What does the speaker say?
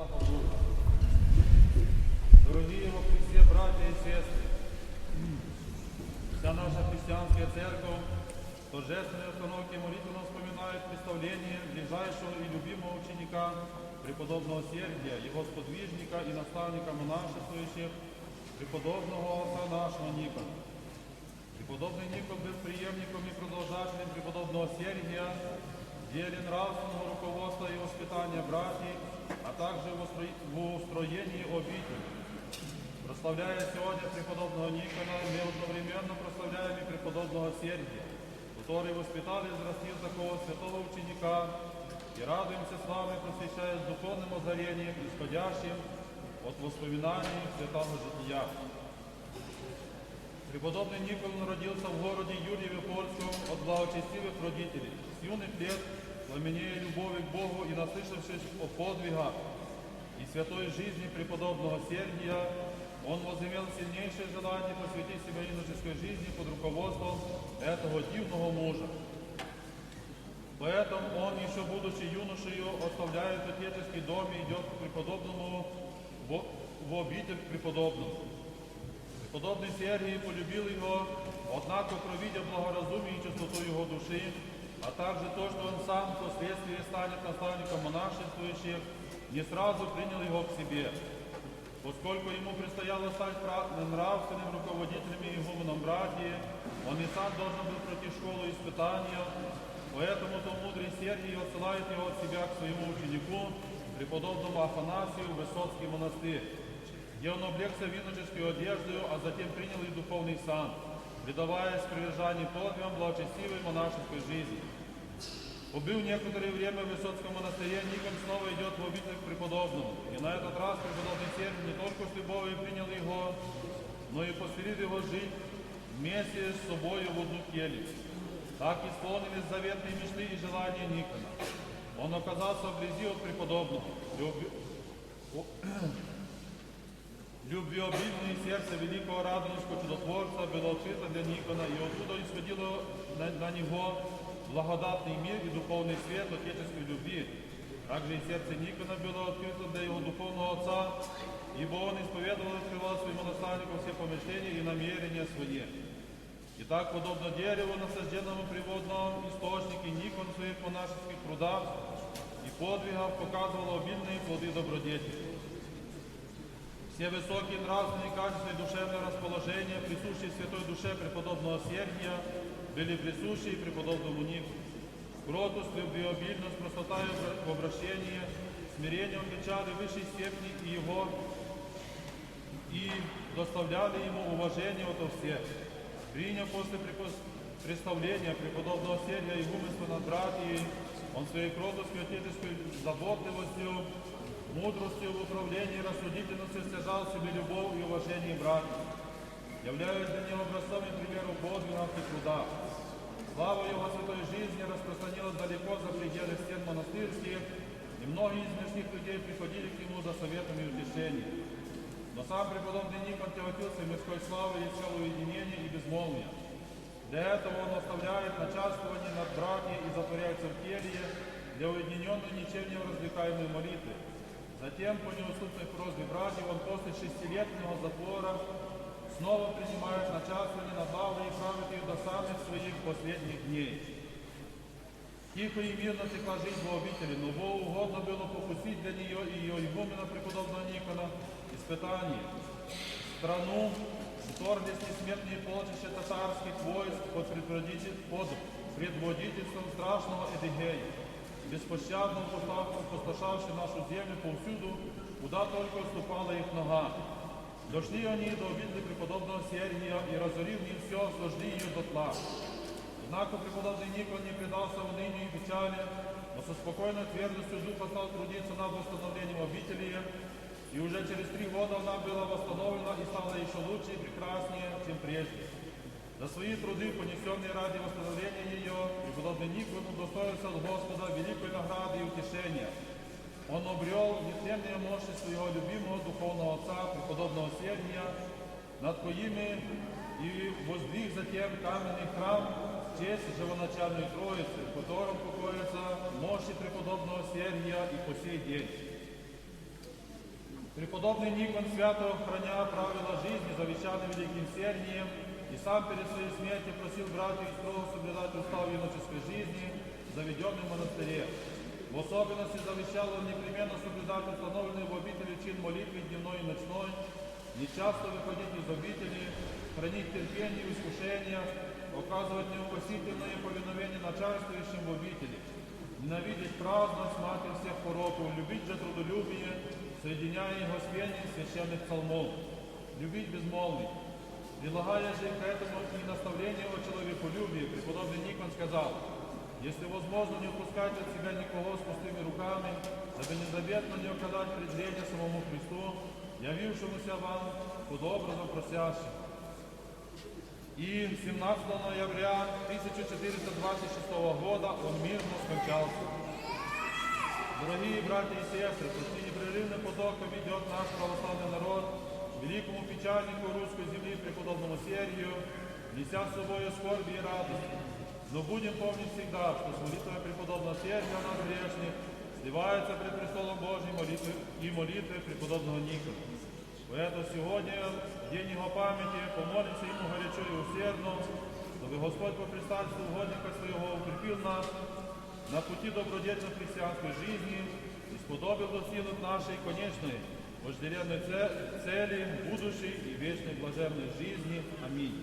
Слава Богу. Дорогие во Христе, братья и сестры, вся наша христианская церковь торжественной установки молитвенно вспоминает представление ближайшего и любимого ученика, преподобного Сергия, его сподвижника и наставника монашествующих, преподобного отца нашего Никона. Преподобный Никон был преемником и продолжателем преподобного Сергия, в деле нравственного руководства и воспитания братьев, а также в устрои- в устроении обители. Прославляя сегодня преподобного Никона, мы одновременно прославляем и преподобного Сергия, который воспитал и взрастил такого святого ученика, и радуемся славой, просвещаясь духовным озарением, исходящим от воспоминаний святого жития. Преподобный Никон родился в городе Юрьеве Польском от благочестивых родителей. С юных лет, пламенея любовью к Богу и наслышавшись о подвигах и святой жизни преподобного Сергия, он возымел сильнейшее желание посвятить себя иноческой жизни под руководством этого дивного мужа. Поэтому он, еще будучи юношею, оставляет отеческий дом и идет к преподобному в, в обитель к преподобному. Преподобный Сергий полюбил его, однако, провидя благоразумие и чистоту его души, а также то, что он сам впоследствии станет наставником монашествующих, не сразу принял его к себе, поскольку ему предстояло стать пра- нравственным руководителем и игуменом братьев, он и сам должен был пройти школу испытания, поэтому то мудрый Сергий отсылает его от себя к своему ученику, преподобному Афанасию в Высоцкий монастырь где он облегся в иноческую одежду, а затем принял и духовный сан, предаваясь привержанию подвигам благочестивой монашеской жизни. Убил некоторое время в Высоцком монастыре, Никон снова идет в обитель к преподобному. И на этот раз преподобный Сергий не только с любовью принял его, но и поселил его жить вместе с собой в одну келью. Так исполнились заветные мечты и желания Никона. Он оказался вблизи от преподобного. Люби- Любвеобильное сердце великого радонежского чудотворца было открыто для Никона, и оттуда исходило на, на него благодатный мир и духовный свет отеческой любви. Также и сердце Никона было открыто для его духовного отца, ибо он исповедовал и открывал своему наставнику все помышления и намерения свои. И так, подобно дереву, насажденному при водном источнике, Никон в своих монашеских трудах и подвигах показывал обильные плоды добродетели. Все высокие нравственные качества и душевное расположение, присущие святой душе преподобного Сергия, были присущи и преподобному Нику. Кротость, любвеобильность, простота и обра- в обращении, смирение увенчали в высшей степени и его, и доставляли ему уважение от всех. Приняв после препос- представления преподобного Сергия и умысла над братьей, он своей кротостью, отеческой заботливостью, мудростью в управлении и рассудительностью стяжал себе любовь и уважение братьев, являясь для него образцом и примером подвигов и труда. Слава его святой жизни распространилась далеко за пределы стен монастырских, и многие из мирских людей приходили к нему за советом и утешением. Но сам преподобный Никон тяготился мирской славой и целого уединения и безмолвия. Для этого он оставляет начальствование над братьями и затворяется в келье для уединенной ничем не развлекаемой молитвы. Затем, по неуступной просьбе братьев, он после шестилетнего затвора снова принимает начальствование над лавой и правит ее до самых своих последних дней. Тихо и мирно текла жизнь в обители, но Богу угодно было попустить для нее и ее игумена преподобного Никона испытание. В страну вторглись несметные полчища татарских войск под, предводитель- под предводительством страшного Эдигея, беспощадно упоста- опустошавший нашу землю повсюду, куда только ступала их нога. Дошли они до обители преподобного Сергия и, разорив им все, сожгли ее дотла. Однако преподобный Никон не предался унынию и печали, но со спокойной твердостью духа стал трудиться над восстановлением обители, и уже через три года она была восстановлена и стала еще лучше и прекраснее, чем прежде. За свои труды, понесенные ради восстановления ее, преподобный Никон удостоился от Господа великой награды и утешения. Он обрел нетленные мощи своего любимого духовного отца, преподобного Сергия, над коими и воздвиг затем каменный храм в честь живоначальной Троицы, в котором покоятся мощи преподобного Сергия и по сей день. Преподобный Никон свято храня правила жизни, завещанные великим Сергием, и сам перед своей смертью просил братьев строго соблюдать устав юношеской жизни, заведенный в монастыре. В особенности завещал он непременно соблюдать установленный в обители чин молитвы дневной и ночной, нечасто выходить из обители, хранить терпение и искушения, оказывать неукосительное повиновение начальствующим в обители, ненавидеть праздность, матерь всех пороков, любить же трудолюбие, соединяя его с пением священных псалмов, любить безмолвный. Прилагая же к этому и наставление о человеколюбии, преподобный Никон сказал, если возможно, не упускать от себя никого с пустыми руками, дабы незаветно не оказать презрение самому Христу, явившемуся вам под образом просящим. И 17 ноября 1426 года он мирно скончался. Дорогие братья и сестры, почти непрерывным потоком идет наш православный народ к великому печальнику русской земли, преподобному Сергию, неся с собой скорби и радость. Но будем помнить всегда, что с молитвой преподобного Сергия наш грешник сливается пред престолом Божьим молитвы и молитвы преподобного Никона. Поэтому сегодня, в день его памяти, помолимся ему горячо и усердно, чтобы Господь по предстательству угодника своего укрепил нас на пути добродетельной христианской жизни и сподобил достигнуть нашей конечной, вожделенной це- цели, будущей и вечной блаженной жизни. Аминь.